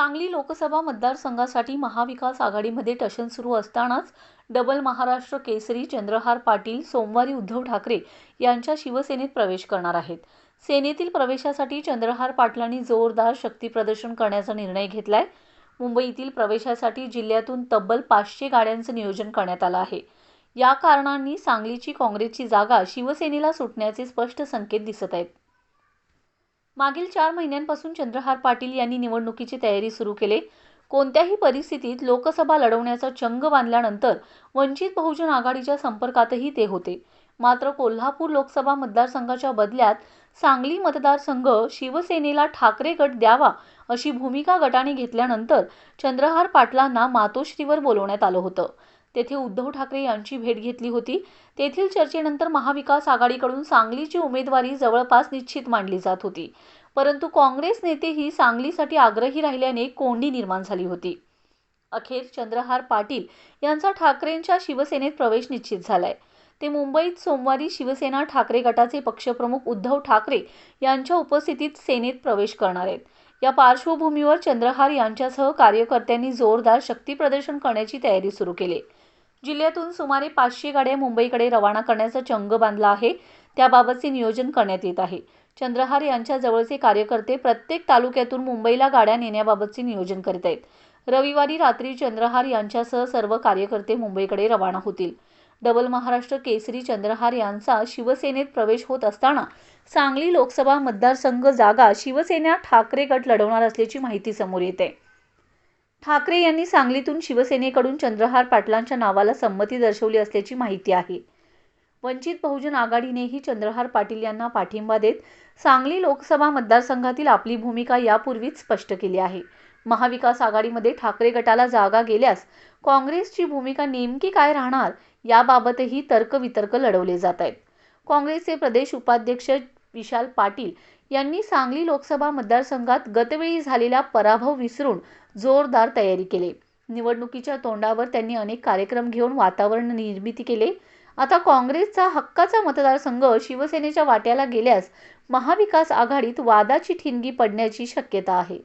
सांगली लोकसभा मतदारसंघासाठी महाविकास आघाडीमध्ये टशन सुरू असतानाच डबल महाराष्ट्र केसरी चंद्रहार पाटील सोमवारी उद्धव ठाकरे यांच्या शिवसेनेत प्रवेश करणार आहेत. सेनेतील प्रवेशासाठी चंद्रहार पाटलांनी जोरदार शक्तीप्रदर्शन करण्याचा निर्णय घेतलाय. मुंबईतील प्रवेशासाठी जिल्ह्यातून तब्बल पाचशे गाड्यांचं नियोजन करण्यात आलं आहे. या कारणांनी सांगलीची काँग्रेसची जागा शिवसेनेला सुटण्याचे स्पष्ट संकेत दिसत आहेत. मागील चार महिन्यांपासून चंद्रहार पाटील यांनी निवडणुकीची तयारी सुरू केली. कोणत्याही परिस्थितीत लोकसभा लढवण्याचा चंग बांधल्यानंतर वंचित बहुजन आघाडीच्या संपर्कातही ते होते. मात्र कोल्हापूर लोकसभा मतदारसंघाच्या बदल्यात सांगली मतदारसंघ शिवसेनेला ठाकरे गट द्यावा अशी भूमिका गटाने घेतल्यानंतर चंद्रहार पाटलांना मातोश्रीवर बोलवण्यात आलं होतं. तेथे उद्धव ठाकरे यांची भेट घेतली होती. तेथील चर्चेनंतर महाविकास आघाडीकडून सांगलीची उमेदवारी जवळपास निश्चित मांडली जात होती. परंतु काँग्रेस नेतेही सांगलीसाठी आग्रही राहिल्याने कोंडी निर्माण झाली होती. अखेर चंद्रहार पाटील यांचा ठाकरेंच्या शिवसेनेत प्रवेश निश्चित झालाय. ते मुंबईत सोमवारी शिवसेना ठाकरे गटाचे पक्षप्रमुख उद्धव ठाकरे यांच्या उपस्थितीत सेनेत प्रवेश करणार आहेत. या पार्श्वभूमीवर चंद्रहार यांच्यासह कार्यकर्त्यांनी जोरदार शक्तीप्रदर्शन करण्याची तयारी सुरू केली. जिल्ह्यातून सुमारे पाचशे गाड्या मुंबईकडे रवाना करण्याचा चंग बांधला आहे. त्याबाबतचे नियोजन करण्यात येत आहे. चंद्रहार यांच्या जवळचे कार्यकर्ते प्रत्येक तालुक्यातून मुंबईला गाड्या नेण्याबाबतचे नियोजन करीत आहेत. रविवारी रात्री चंद्रहार यांच्यासह सर्व कार्यकर्ते मुंबईकडे रवाना होतील. डबल महाराष्ट्र केसरी चंद्रहार यांचा शिवसेनेत प्रवेश होत असताना सांगली लोकसभा मतदारसंघ जागा शिवसेना ठाकरे गट लढवणार असल्याची माहिती समोर येते. ठाकरे यांनी सांगलीतून शिवसेनेकडून चंद्रहार पाटलांच्या नावाला संमती दर्शवली असल्याची माहिती आहे. वंचित बहुजन आघाडीनेही चंद्रहार पाटील यांना पाठिंबा देत सांगली लोकसभा मतदारसंघातील आपली भूमिका यापूर्वीच स्पष्ट केली आहे. महाविकास आघाडीमध्ये ठाकरे गटाला जागा गेल्यास काँग्रेसची भूमिका नेमकी काय राहणार याबाबतही तर्कवितर्क लढवले जात आहेत. काँग्रेसचे प्रदेश उपाध्यक्ष विशाल पाटील यांनी सांगली लोकसभा मतदारसंघात गतवेळी झालेला पराभव विसरून जोरदार तयारी केली. निवडणुकीच्या तोंडावर त्यांनी अनेक कार्यक्रम घेऊन वातावरण निर्मिती केले. आता काँग्रेसचा हक्काचा मतदारसंघ शिवसेनेच्या वाट्याला गेल्यास महाविकास आघाडीत वादाची ठिणगी पडण्याची शक्यता आहे.